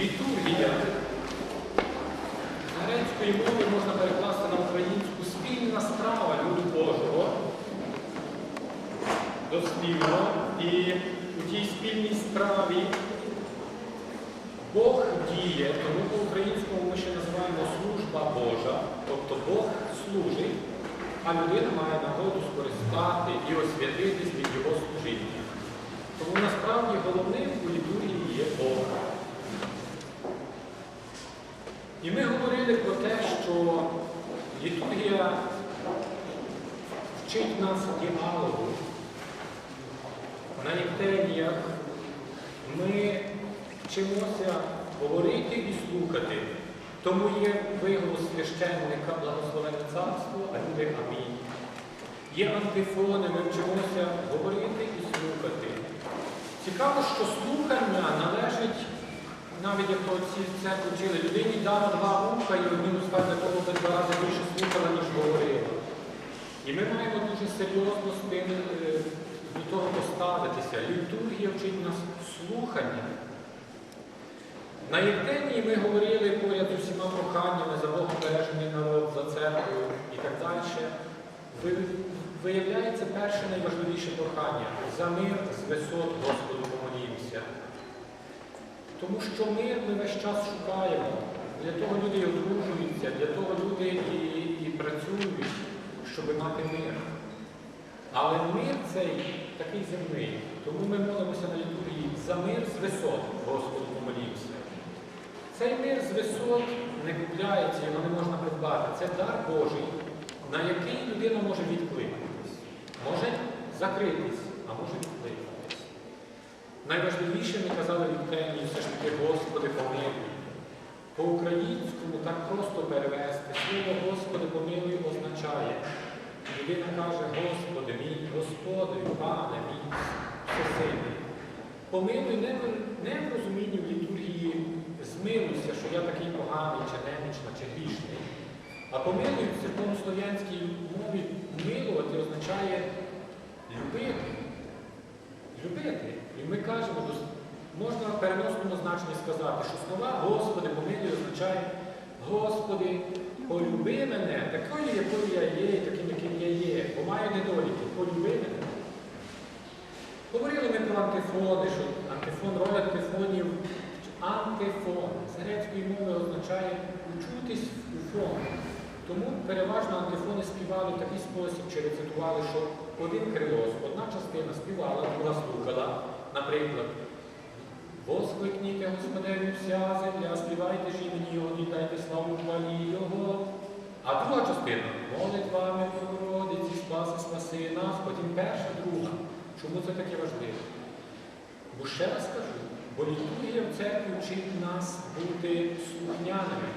Літургія. З грецької мови можна перекласти на українську спільна справа люду Божого. Дослівно. І у тій спільній справі Бог діє, тому по-українському ми ще називаємо служба Божа, тобто Бог служить, а людина має нагоду скористати і освятитись від його служіння. Тому насправді головним у літургії є Бог. І ми говорили про те, що літургія вчить нас діалогу. На євтеніях ми вчимося говорити і слухати. Тому є виголос священника благословенне царство, а люди амінь. Є антифони, ми вчимося говорити і слухати. Цікаво, що слухання належить, навіть як отці церкві вчили, людині дано два вуха і для того би два рази більше слухала, ніж говорила. І ми маємо дуже серйозно з тим е, до того поставитися. Літургія вчить нас слухання. На Євгенії ми говорили поряд з усіма проханнями за Богом народ, за церквою і так далі. Виявляється перше найважливіше прохання за мир з висот Господу помолімся. Тому що мир ми весь час шукаємо. Для того люди і одружуються, для того люди і, і працюють, щоб мати мир. Але мир цей такий земний. Тому ми молимося на літургії за мир з висот, Господу помолімся. Цей мир з висот не купляється, його не можна придбати. Це дар Божий, на який людина може відкликнутися. Може закритись, а може відкликнутися. Найважливіше, ми казали в Євгенії, все ж таки, Господи, помилуй. По-українському так просто перевести. Слово Господи помилуй означає. Людина каже, Господи мій, Господи, Пане мій, всесильний. Помилуй не, не в розумінні в літургії змилуйся, що я такий поганий, чи немічна, чи грішний. А помилуй в церковнослов'янській мові милувати означає. Любити. Кажемо, можна в переносному значенні сказати, що слова Господи помилуй означає Господи, полюби мене такою, якою я є, і таким, яким я є, бо маю недоліки, полюби мене. Говорили ми про антифони, що антифон, роль антифонів, антифон з грецької мови означає учутись у фон. Тому переважно антифони співали в такий спосіб, чи рецитували, що один крилос, одна частина співала, друга слухала, наприклад, Воскликніте Господеві вся земля, співайте ж імені Його, віддайте славу хвалі Його. А друга частина молитвами Богородиці, спаси, спаси нас, потім перша, друга. Чому це таке важливо? Бо ще раз кажу, бо літургія в церкві вчить нас бути слухняними.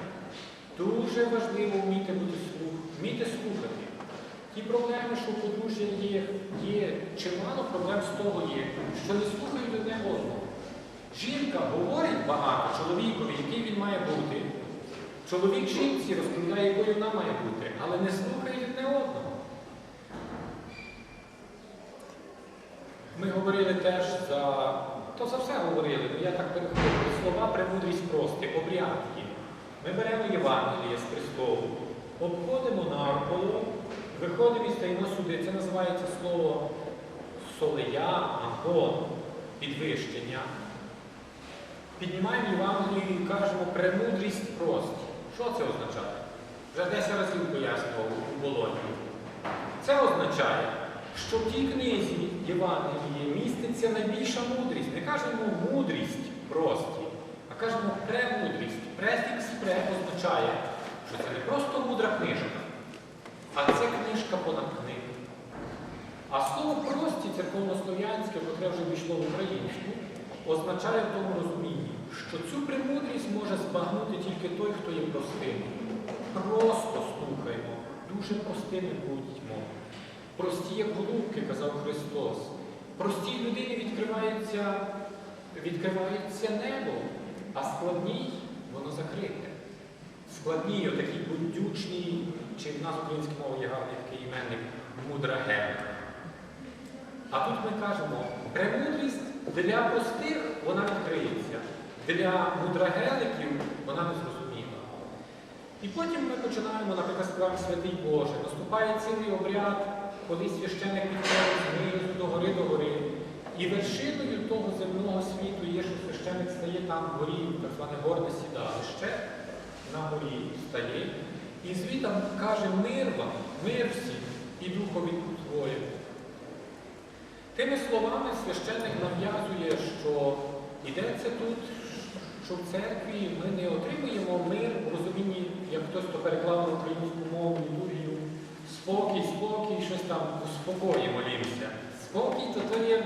Дуже важливо вміти бути слух, вміти слухати. Ті проблеми, що у подружжя є, є, чимало проблем з того є, що не слухають одне одного. Жінка говорить багато чоловікові, який він має бути. Чоловік жінці розповідає, якою вона має бути, але не слухає одне одного. Ми говорили теж за, то за все говорили, я так переходжу, слова премудрість прости, обряд є. Ми беремо Євангеліє з Христову, обходимо навколо, виходимо і сюди. Це називається слово солея, агон, підвищення. Піднімаємо Євангелію і кажемо премудрість прості. Що це означає? Вже 10 разів пояснював у Болоні. Це означає, що в тій книзі Євангелії міститься найбільша мудрість. Не кажемо мудрість прості, а кажемо премудрість. Префікс пре означає, що це не просто мудра книжка, а це книжка понад книгу. А слово прості церковнослов'янське, котре вже війшло в українську, означає в тому розумінні, що цю премудрість може збагнути тільки той, хто є простим. Просто слухаймо, дуже простими будьмо. Прості, як голубки, казав Христос. Простій людині відкривається, відкривається небо, а складній воно закрите. Складній, отакий будючний, чи в нас українській мові є гарний такий іменник мудраген. А тут ми кажемо, премудрість для простих вона відкриється. для мудрагеликів вона не зрозуміла. І потім ми починаємо, наприклад, співаємо Святий Боже. Наступає цілий обряд, коли священик підходить знизу до гори до гори. І вершиною того земного світу є, що священик стає там вгорі, так зване горне сідалище, на горі стає. І звітом каже мир вам, мир всім і духові твоєму. Тими словами священник нав'язує, що йдеться тут, що в церкві ми не отримуємо мир в розумінні, як хтось то переклав на українську мову літургію, спокій, спокій, щось там у спокої молімося. Спокій то, то є,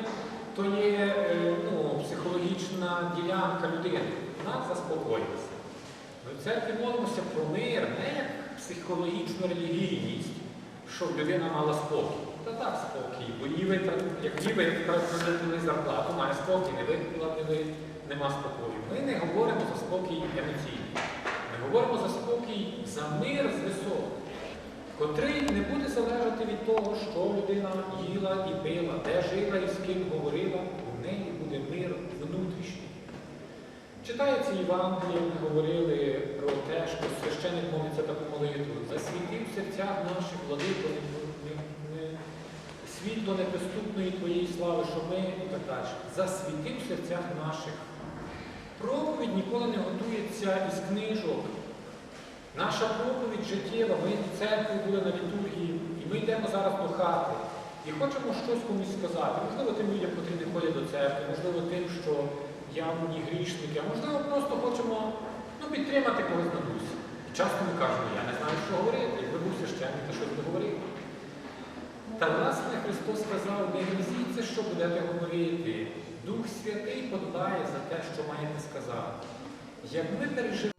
то є е, ну, психологічна ділянка людини. Вона заспокоїлася. В церкві молимося про мир, не як психологічну релігійність, щоб людина мала спокій. Та так спокій, бо як її витратили зарплату, має спокій, не витратила, не ви, нема спокою. Ми не говоримо за спокій емоційний. Ми говоримо за спокій, за мир з висот, котрий не буде залежати від того, що людина їла і пила, де жила і з ким говорила, у неї буде мир внутрішній. Читається Євангеліє, ми говорили про те, що священник молиться таку молитву. Засвіти в серцях наших владико світло неприступної Твоєї слави, що ми і так далі. Засвіти в серцях наших. Проповідь ніколи не готується із книжок. Наша проповідь життєва, ми в церкві були на літургії, і ми йдемо зараз до хати. І хочемо щось комусь сказати. Можливо, тим людям, котрі не ходять до церкви, можливо, тим, що явні грішники, а можливо, просто хочемо ну, підтримати когось на дусі. І часто ми кажемо, я не знаю, що говорити, якби ще не те, щось не говорив. Та власне Христос сказав, не грізіться, що будете говорити. Дух Святий подбає за те, що маєте сказати. Як ми переживаємо,